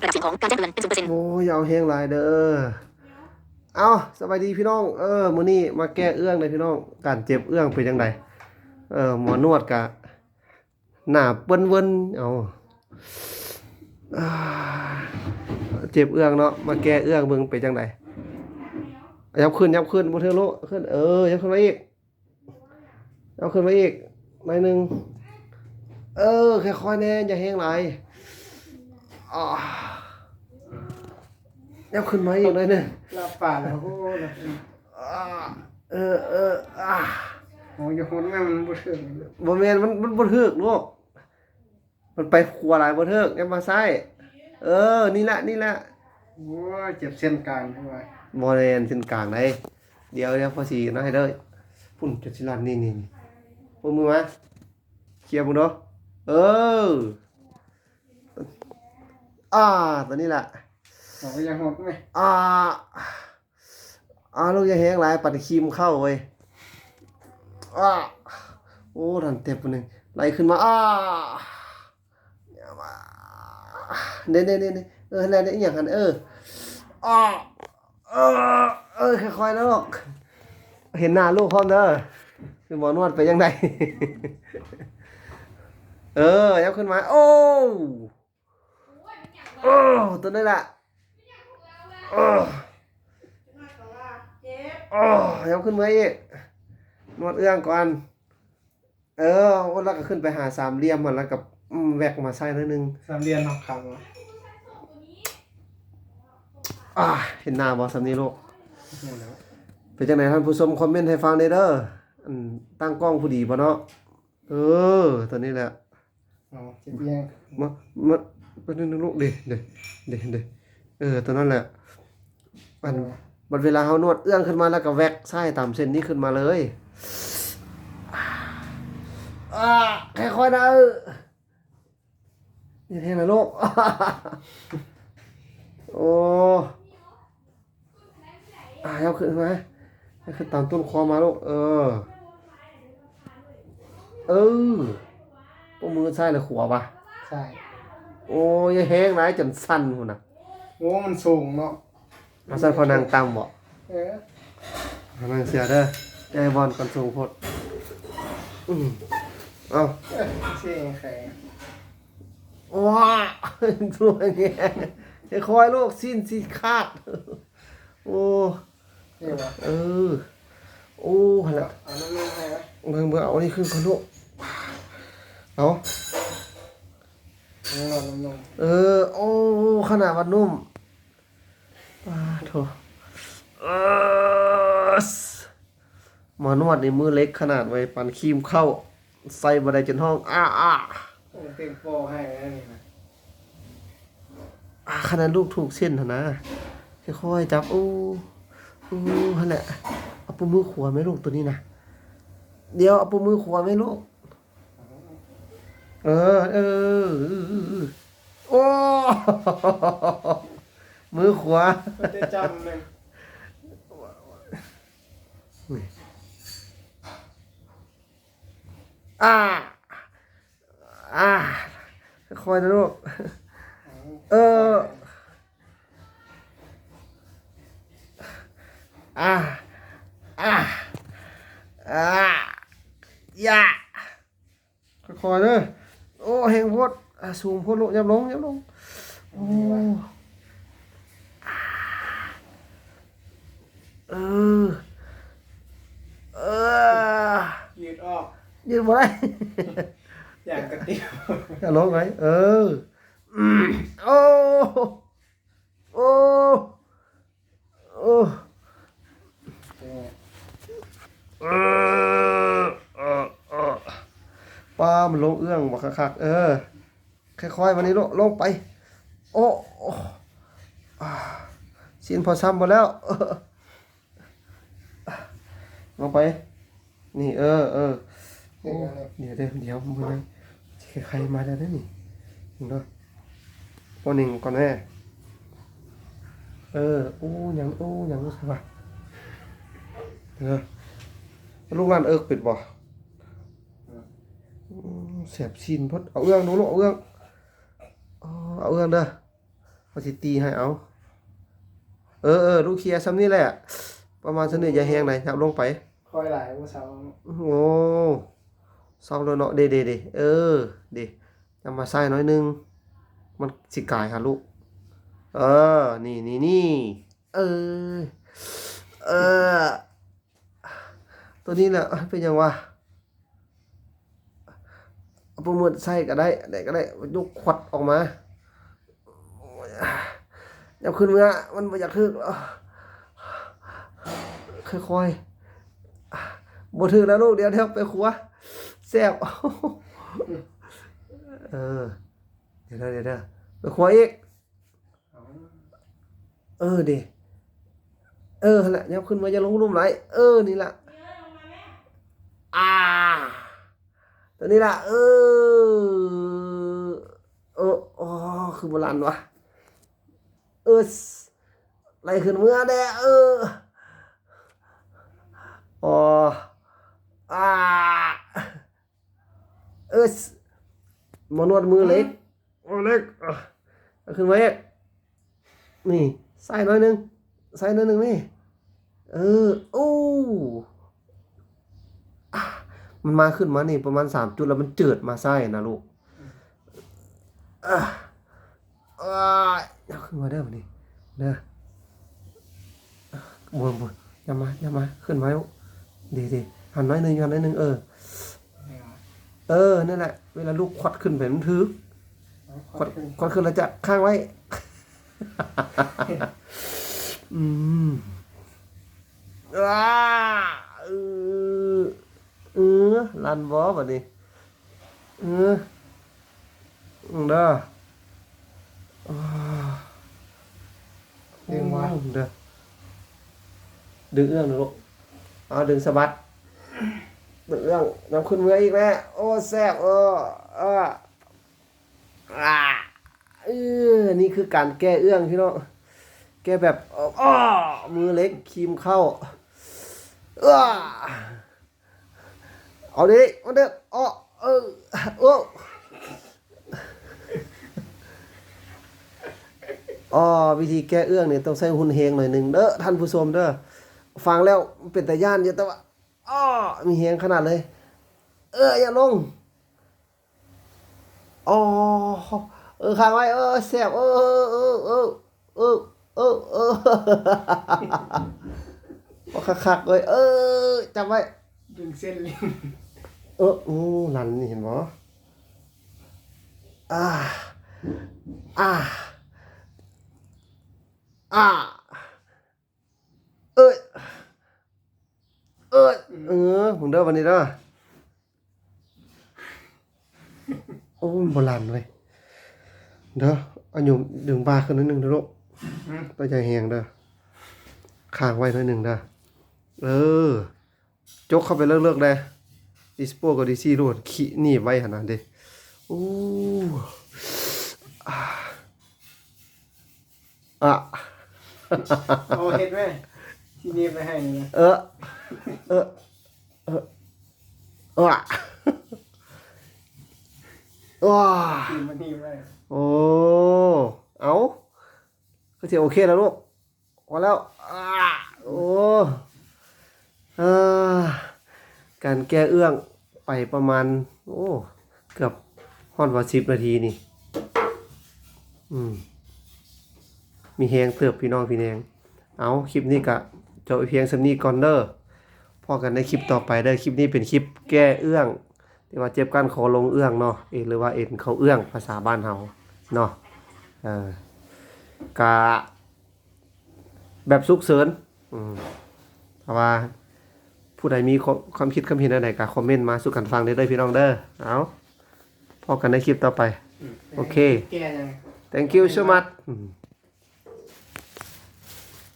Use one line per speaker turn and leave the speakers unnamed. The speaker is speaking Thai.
ระดับเสียงของการแจ้งเตือนเป็นศูนย์เปอร์เซ็นต์
โอ้ยเอาแห้งหลายเด้อเอาสบายดีพี่น้อง เออมื้อนี้มาแก้เอื้องเลยพี่น้อง การเจ็บเอื้องเป็นจังไดเออหมอนวดกะ หน้าเปิ้นเวินเอาเจ็บเอื้องเนาะ มาแก้เอื้องเบิ่งเป็นจังไดยับขึ้นยับขึ้นบ่เทื่อโลขึ้น เออยับขึ้นมาอีกยับขึ้นมาอีกหน่อยนึง เออค่อยๆแน่อย่าแห้งหลาย อ่ายับขึ้นมาอีกเลยเนี่ย
ลาป่าแล้วโอ้ละ
อ่าเออเอออ่า
โอ้ยคนแม่มันบ่ถึง
บ่แม่นมันมันบ่ถึกลูกมันไปขัวหลายบ่ถึกอย่ามาใส่เออ นี่แหละนี่แหละ
โอ้ยเจ็บเส้นกลางใช่ไหม
บ่แม่นเส้นกลางไหนเดี๋ยวเดี๋ยวพอสิน้อยเด้อพุ่นจุดสิลันนี่นี่นี่พวกมือมาเคลียร์มึงเด้อเออ อ่าตัวนี้แหละ
บอกว่ายังหดไหม
อ่าอ่าลูกอย่าแห้งหลายปัดครีมเข้าเว้ยอ่าโอ้ทันเต็บปนหนึ่งไหลขึ้นมาอ่าอย่ามาเน่เน่เน่เน่เออแล้วเนี่ยอหย่างหันเอออ่าเออเออค่อยๆนะลูกเห็นหน้าลูกพร้อมเด้อคือหมอนวดไปยังไงเออยับขึ้นมา โอ้ โอ้ตัวนี้แหละโอ้โอ้ยกขึ้นมาอีกนวดเอื้องก่อน เออแล้วก็ขึ้นไปหาสามเหลี่ยมมันแล้วกับอืมแวกมาใส่หนิดนึง
สามเดือนทองคำวะ
อ่าเห็นหน้าบอสำนี้ลูก
โอ้แล้ว
เป็นจังไหนท่านผู้ชมคอมเมนต์ให้ฟังได้เด้ออันตั้งกล้องผู้ดีบ่เนาะเออ ตัวนี้แหละ
อ๋อเจ็บยัง
มา มาเป็นนึงลูกเด้เด้เด้เด้เออตัวนั้นแหละมันมันเวลาเฮานวดเอื้องขึ้นมาแล้วก็แวกไส้ตามเส้นนี้ขึ้นมาเลยอ่าค่อยๆนะเอออย่าเท่นะลูกโอ้อ่าเอาขึ้นมาให้ขึ้นตามต้นคอมาลูกเออ เออพวกมือซ้ายหรือขวาปะ
ใช่
โอ้ยแห้งไรจนสั่นหุ่นน่ะ
โอ้มันสูงเนาะ
มาสั่นพอนางตำบ่
เออ
พอนางเสือเด้อใจบอลก่อนสูงโพดอืมเอา
เอ้ยเสียงแข็ง
ว้าตัวเงี้ยค่อยๆลูกสิ้นสิขาด โอ้
เดี๋ยววะ
เออ โอ้หันละ
เอาน้ำมันให้ไหม
เบิ่งเบิ่งเอานี่ขึ้นคนลูกเอา
น้ำนอนน้ำนม
เออ โอ้ขนาดว่านุ่มป้าโถเออสหมอนวดในมือเล็กขนาดไว้ปันครีมเข้า ใส่บันไดจนห้อง อ้าอ้า
โอ้เต็มโปรให้แล้วนี่นะ
อ่าขนาดลูกถูกเส้นเถอะนะ ค่อยๆจับ โอ้โอ้ฮันแหละ เอาปูมือขวาไหมลูกตัวนี้นะ เดี๋ยวเอาปูมือขวาไหมลูก เออเออเออเออ เออ โอ้ มือขวา
ก็จะจำเลย
อ่า อ่าค่อยๆนะลูก เออ อ่า อ่า อ่าอย่าค่อยๆเด้อโอ้ แหงโพดอ่าสูงโพดลูกยับลงยับลงโอ้เออเออ
ยืดออก
ยืนบ่ได้
อย่างกระติว
อย่าร้องไงเอออืมโอ้โอ้โอ้เออเออเออ ป้ามันลงเอื้องบอกคักๆเออค่อยๆวันนี้ลงลงไป โอ้โอ้อ่าสิ้นพอซ้ำหมดแล้วเออลงไป นี่เออเออโอ้เดี๋ยวเดี๋ยวเดี๋ยวมึงนะใครมาแล้วนะนี่มึงเนาะโอ้หนึ่งก่อนแม่เออโอ้ยังโอ้ยังรู้สึกว่าเออลูกหลานเอิกปิดบ่อืม เสียบชินพดเอาเอื้องดูลูกเอาเอื้องอ๋อเอาเอื้องเด้อเอาสิตีให้เอา เออเออลูกเคลียร์ซ้ำนี่แหละ ประมาณเสนออย่าแห้งไหนจับลงไป
คอยหลายผู้สาว
โอ้เศร้าแล้วเนาะเดเดเดเออเดจะมาใส่น้อยหนึง มันสิกายค่ะลูก เออ นี่นี่นี่เออ เออ ตัวนี้แหละเป็นยังวะ เอาประมือใส่ก็ได้ได้ก็ได้ยกขวดออกมาอย่าขึ้นเมื่อมันม่อยากขึ้นค่อยๆบ่ถึงแล้วลูกเดี๋ยวเดี๋ยวไปครัวแซ่บเออเดี๋ยวเดี๋ยวเดี๋ยวเดี๋ยวไปครัวอีก
เอา
เอดิเออแหละยับขึ้นมาจะลงรุ่มไหลเออนี่ละอ่า ตัวนี้ละเออเอออ๋อคือโบราณวะเออสไหลขึ้นเมื่อแดเอออ๋ออ่าเออสหมอนวดมือเล็กมือเล็กอะเอาขึ้นมาเอกนี่ใส่หน่อยหนึงใส่หน่อยหนึงนี่เออโอ้อะ มันมาขึ้นมานี่ประมาณสามจุดแล้วมันเจิดมาใส่นะลูกอะอ่าเอาขึ้นมาเด้อมนี่เด้อมวนมวนอย่ามาอย่ามาขึ้นมาลูกดีดีหันน้อยหนึงหันน้อยหนึงเออ
เอ
อนั่นแหละ เวลาลูกควัดขึ้นไปมันถือควัด
ขึ้น
ควัดขึ้นแล้วจะข้างไว้ อืมว้าเอ ออลันบอบัดนี้เออเด้ออ่า
เรียว่า
อืมเด้อดึงเอื้องหน่อยลูกเอาดึงสะบัดดึงเอื้องนำขึ้นมืออีกแม่โอ้แซ่บโอ้อ่าอ่าเออนี่คือการแก้เอื้องพี่น้องแก้แบบอ้อมือเล็กครีมเข้าเออ เอาดิมาเด้ออ้อเออโอ้อ๋อวิธีแก้เอื้องเนี่ยต้องใส่หุ่นเฮงหน่อยหนึ่งเด้อท่านผู้ชมเด้อฟังแล้วเป็นแต่ย่านอยู่แต่ว่าอ้อมีเฮงขนาดเลย เอออย่าลงอ๋อเออค้างไว้เออแสบเออเออเออเออเออเออโอ้คักๆเลยเออจำไว้
ดึงเส้นลิ้น
เอออู้ลันนี่เห็นบ่อ่าอ่าอ่าเอ้ยเอ้ยเออผมเด้อวันนี้เด้อโอ้ยโบราณเลยเด้อเอาหยุมดึงบาขึ้นนิดนึงเด้อลูกตั้งใจแหงเด้อค้างไว้หน่อยหนึ่งเด้อเออ จกเข้าไปเลิกๆได้ ดิสโปกับดิซี่โรดขี้หนีบไว้ขนาดเด้โอ้อ่าอะ
เอาเห็ดไหมที่นี่ไปให้นี่นะ
เออ เออ เออเออว้า
ตีมันนี่ไป
โอ้ เอาก็จะโอเคแล้วลูกพอแล้วอ่าโอ้อ่าการแก้เอื้อง ไปประมาณ โอ้ เกือบฮอดว่าสิบนาทีนี่ อืม มีแหงเติบพี่น้องพี่แนงเอาคลิปนี้กะจบเพียงสำนีก่อนเด้อพอกันในคลิปต่อไปเด้อคลิปนี้เป็นคลิปแก้เอื้องที่ว่าเจ็บกันขอลงเอื้องเนาะเอหรือว่าเอ็นเขาเอื้องภาษาบ้านเฮาเนาะเออกะแบบสุกเสริญอืมถ้าว่า ผู้ใดมีความความคิดความเห็นอะไรก็คอมเมนต์มาสู่กันฟังได้เลยพี่น้องเด้อเอาพอกันในคลิปต่อไป โอเค
แก้ยัง
thank you so much อืม